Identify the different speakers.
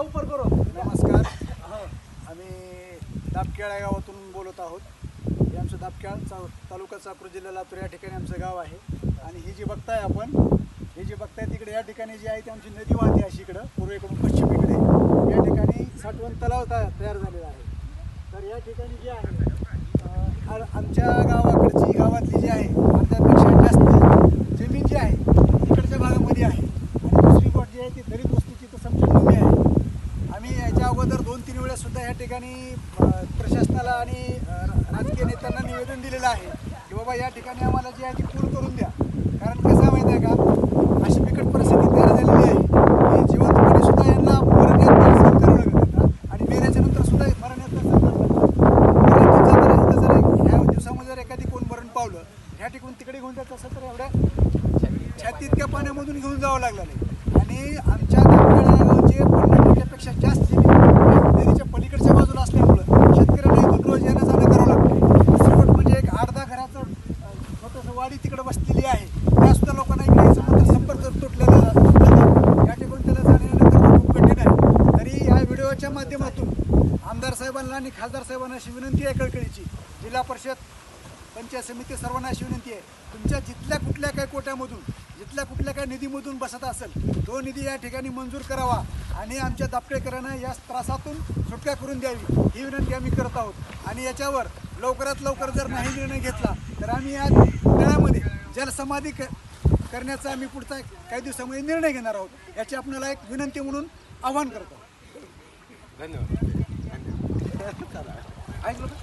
Speaker 1: मागचा उपर करो.
Speaker 2: नमस्कार.
Speaker 1: हो
Speaker 2: आम्ही दापकेळा गावातून बोलत आहोत. हे आमचं दापकेळ चा तालुका चाकूर जिल्हा लातूर या ठिकाणी आमचं गाव आहे. आणि ही जी बघताय आपण ही जी बघताय तिकडे या ठिकाणी जी आहे ती आमची नदी वाहते अशी इकडं पूर्वेकडून पश्चिमेकडे या ठिकाणी साठवण तलाव तयार झालेला आहे. तर या ठिकाणी जी आहे आमच्या गावाकडची गावातली जी आहे अर्ध्यापेक्षा जास्त जमीन जी आहे इकडच्या भागामध्ये आहे आणि दुसरी गोष्ट जी आहे ती दलित वस्तीची तर समजून कमी आहे आम्ही याच्या अगोदर दोन तीन वेळा सुद्धा या ठिकाणी प्रशासनाला आणि राजकीय नेत्यांना निवेदन दिलेलं आहे की बाबा या ठिकाणी आम्हाला जे आहे ती पूर्ण करून द्या. कारण कसं आहे माहिती आहे का? अशी बिकट परिस्थिती तयार झालेली आहे की जिवंतपणे सुद्धा यांना मरण्यात दर्शन करावं आणि मेल्याच्यानंतर सुद्धा मरण्यात दर्शन करावं जर ह्या दिवसामध्ये जर एखादी कोण मरण पावलं ह्या ठिकाणी तिकडे घेऊन जात असं तर एवढ्या छाती इतक्या पाण्यामधून घेऊन जावं लागलं नाही. आणि आमच्या इकडे बसलेली आहे. त्या सुद्धा लोकांना इकडे संपर्क तुटलेला या ठिकाणी त्याला जाणं खूप कठीण आहे. तरी या व्हिडिओच्या माध्यमातून आमदार साहेबांना आणि खासदार साहेबांना अशी विनंती आहे कळकळीची. जिल्हा परिषद पंचायत समिती सर्वांना अशी विनंती आहे तुमच्या जिथल्या कुठल्या काही कोट्यामधून जिथल्या कुठल्या काही निधीमधून बसत असेल तो निधी या ठिकाणी मंजूर करावा आणि आमच्या दापटेकरांना या त्रासातून सुटका करून द्यावी. ही विनंती आम्ही करत आहोत. आणि याच्यावर लवकरात लवकर जर नाही निर्णय घेतला तर आम्ही या तळ्यामध्ये जलसमाधी क करण्याचा आम्ही पुढचा काही दिवसामध्ये निर्णय घेणार आहोत याची आपल्याला एक विनंती म्हणून आवाहन करतो.
Speaker 3: धन्यवाद?